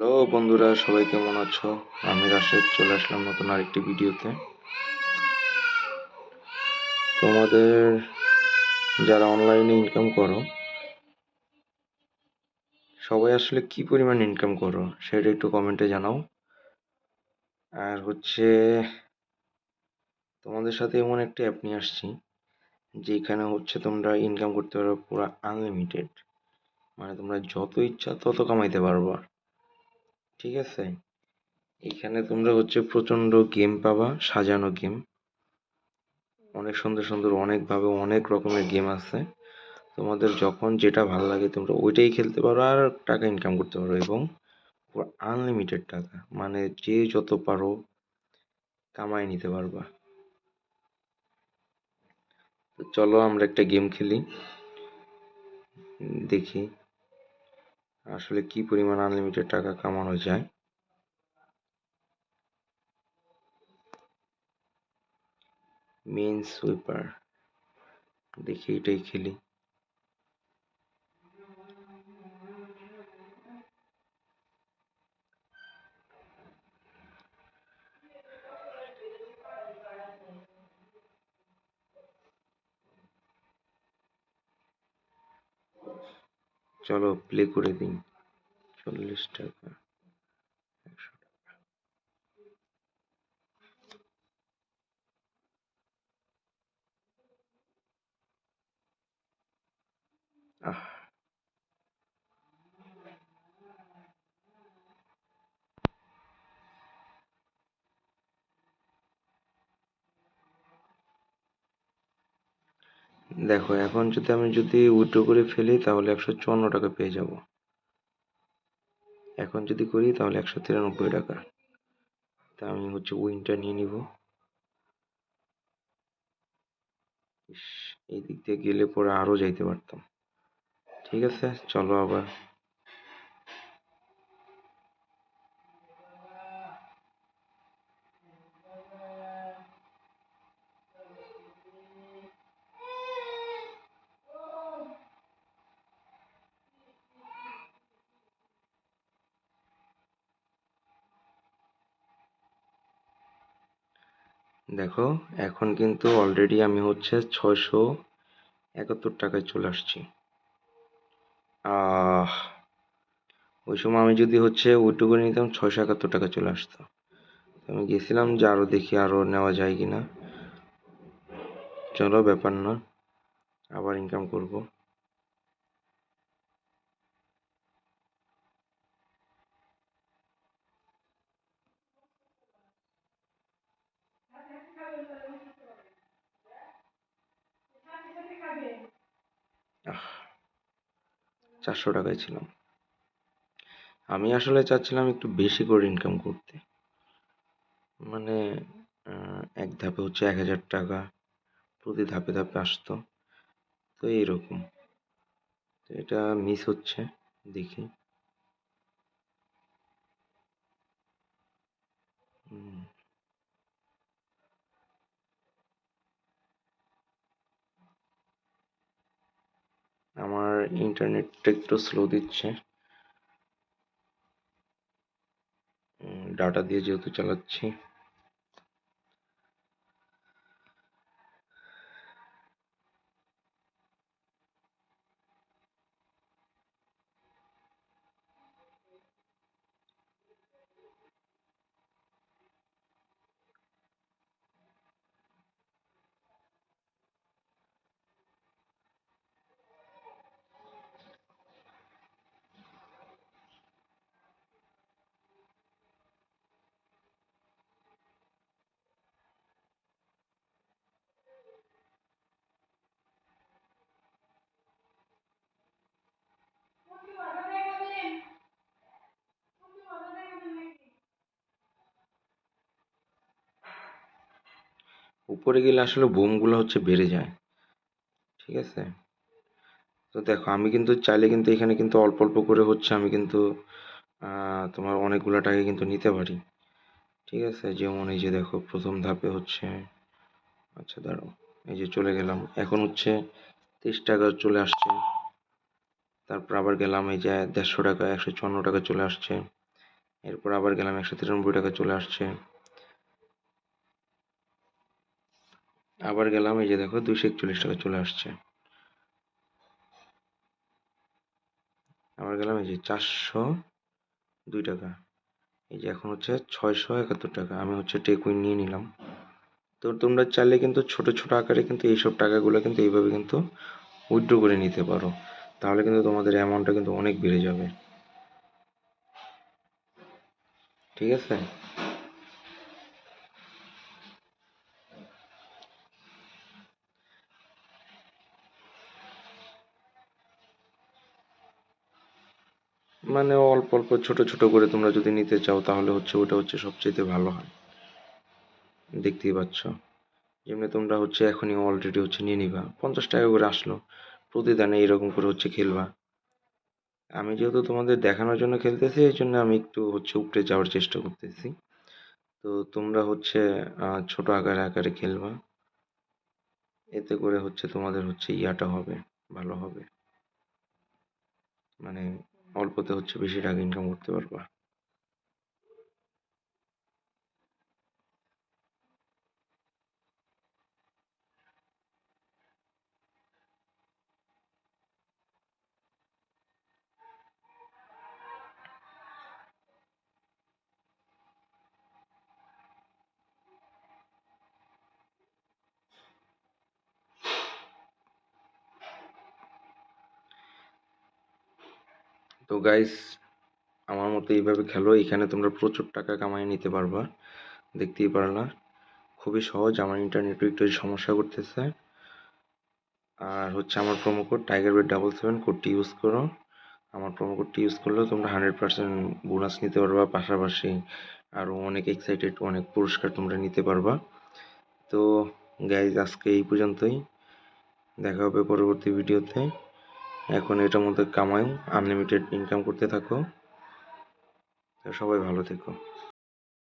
Hello বন্ধুরা, সবাই কেমন আছো? আমি রাশেদ, চলে আসলাম নতুন আরেকটি ভিডিওতে। তোমাদের যারা অনলাইনে ইনকাম করো, সবাই আসলে কি পরিমাণ ইনকাম করো সেটা একটু কমেন্টে জানাও। আর হচ্ছে, তোমাদের সাথে এমন একটা অ্যাপ নিয়ে আসছি, যেখানে হচ্ছে তোমরা ইনকাম করতে পারো পুরো আনলিমিটেড মানে তোমরা যত ইচ্ছা তত কামাইতে পারবা। ঠিক আছে? এখানে তোমরা হচ্ছে প্রচণ্ড গেম পাবা, সাজানো গেম অনেক সুন্দর সুন্দর, অনেকভাবে অনেক রকমের গেম আছে। তোমাদের যখন যেটা ভালো লাগে তোমরা ওইটাই খেলতে পারো আর টাকা ইনকাম করতে পারো এবং আনলিমিটেড টাকা। মানে যে যত পারো কামাই নিতে পারবা। চলো আমরা একটা গেম খেলি। দেখি। আসলে কি পরিমাণ আনলিমিটেড টাকা কামানো যায়? মেন সুইপার দেখি এটাই খেলি। চলো প্লে করে দিই। চল্লিশ টাকা। একশো টাকা। আহ। দেখো, এখন যদি আমি যদি উইথড্র করে ফেলি, তাহলে একশো চুয়ান্ন টাকা পেয়ে যাব। এখন যদি করি, তাহলে একশো তিরানব্বই টাকা। তা আমি হচ্ছে উইনটা নিয়ে নিব। এই দিক দিয়ে গেলে পরে আরও যাইতে পারতাম। ঠিক আছে, চলো আবার। দেখো, এখন কিন্তু অলরেডি আমি হচ্ছে ছয়শো একাত্তর টাকায় চলে আসছি। ওই সময় আমি যদি হচ্ছে করে নিতাম ছয়শো একাত্তর টাকা চলে আসতো। আমি গেছিলাম যে আরও দেখি আরও নেওয়া যায় কি না চলো, ব্যাপার না, আবার ইনকাম করব। চারশো টাকায় ছিলাম। আমি আসলে চাচ্ছিলাম একটু বেশি করে ইনকাম করতে। মানে এক ধাপে হচ্ছে এক হাজার টাকা প্রতি ধাপে ধাপে আসতো। তো এইরকম। তো এটা মিস হচ্ছে, দেখি। আমার ইন্টারনেটটা একটু স্লো দিচ্ছে। ডাটা দিয়ে যেহেতু চালাচ্ছি। উপরে গেলে আসলে বোমগুলো হচ্ছে বেড়ে যায়। ঠিক আছে? তো দেখো, আমি কিন্তু চাইলে কিন্তু এখানে কিন্তু অল্প অল্প করে হচ্ছে আমি কিন্তু তোমার অনেকগুলো টাকা কিন্তু নিতে পারি। ঠিক আছে? যেমন এই যে দেখো, প্রথম ধাপে হচ্ছে আচ্ছা দাঁড়াও, এই যে চলে গেলাম। এখন হচ্ছে তিরিশ টাকা চলে আসছে। তারপর আবার গেলাম এই যে দেড়শো টাকা, একশো চুয়ান্ন টাকা চলে আসছে। এরপর আবার গেলাম একশো তিরানব্বই টাকা চলে আসছে। আবার গেলাম, এই যে দেখো, দুইশো একচল্লিশ টাকা চলে আসছে। আবার গেলাম, এই যে চারশো দুই টাকা। এই যে এখন হচ্ছে ছয়শো একাত্তর টাকা, আমি হচ্ছে টেকুইন নিয়ে নিলাম। তো তোমরা চাইলে কিন্তু ছোট ছোট আকারে কিন্তু এইসব টাকাগুলো কিন্তু এইভাবে কিন্তু উইথড্র করে নিতে পারো। তাহলে কিন্তু তোমাদের অ্যামাউন্টটা কিন্তু অনেক বেড়ে যাবে। ঠিক আছে? মানে অল্প অল্প, ছোট ছোট করে তোমরা যদি নিতে চাও, তাহলে হচ্ছে ওটা হচ্ছে সবচেয়ে ভালো হয়। দেখতেই পাচ্ছ। যেমনি তোমরা হচ্ছে এখনই অলরেডি হচ্ছে নিয়ে নিবা। পঞ্চাশ টাকা করে আসলো। প্রতিদানে এরকম করে হচ্ছে খেলবা। আমি যেহেতু তোমাদের দেখানোর জন্য খেলতেছি, এই জন্য আমি একটু হচ্ছে উপরে যাওয়ার চেষ্টা করতেছি। তো তোমরা হচ্ছে ছোট আকারে আকারে খেলবা। এতে করে হচ্ছে তোমাদের হচ্ছে ইয়াটা হবে, ভালো হবে। মানে অল্পতে হচ্ছে বেশি টাকা ইনকাম করতে পারবা। তো গাইস আমার মতো এইভাবে খেলো। এখানে তোমরা প্রচুর টাকা কামাই নিতে পারবা। দেখতেই পারলা খুবই সহজ। আমার ইন্টারনেটে একটু সমস্যা করতেছে। আর হচ্ছে আমার promo code tiger bed double seven কোডটি ইউজ করো। আমার প্রোমো কোডটি ইউজ করলেও তোমরা হান্ড্রেড পার্সেন্ট বোনাস নিতে পারবা। পাশাপাশি আরও অনেক এক্সাইটেড অনেক পুরস্কার তোমরা নিতে পারবা। তো গাইজ আজকে এই পর্যন্তই। দেখা হবে পরবর্তী ভিডিওতে এখন এটার মধ্যে কামাই আনলিমিটেড ইনকাম করতে থাকো। সবাই ভালো থেকো।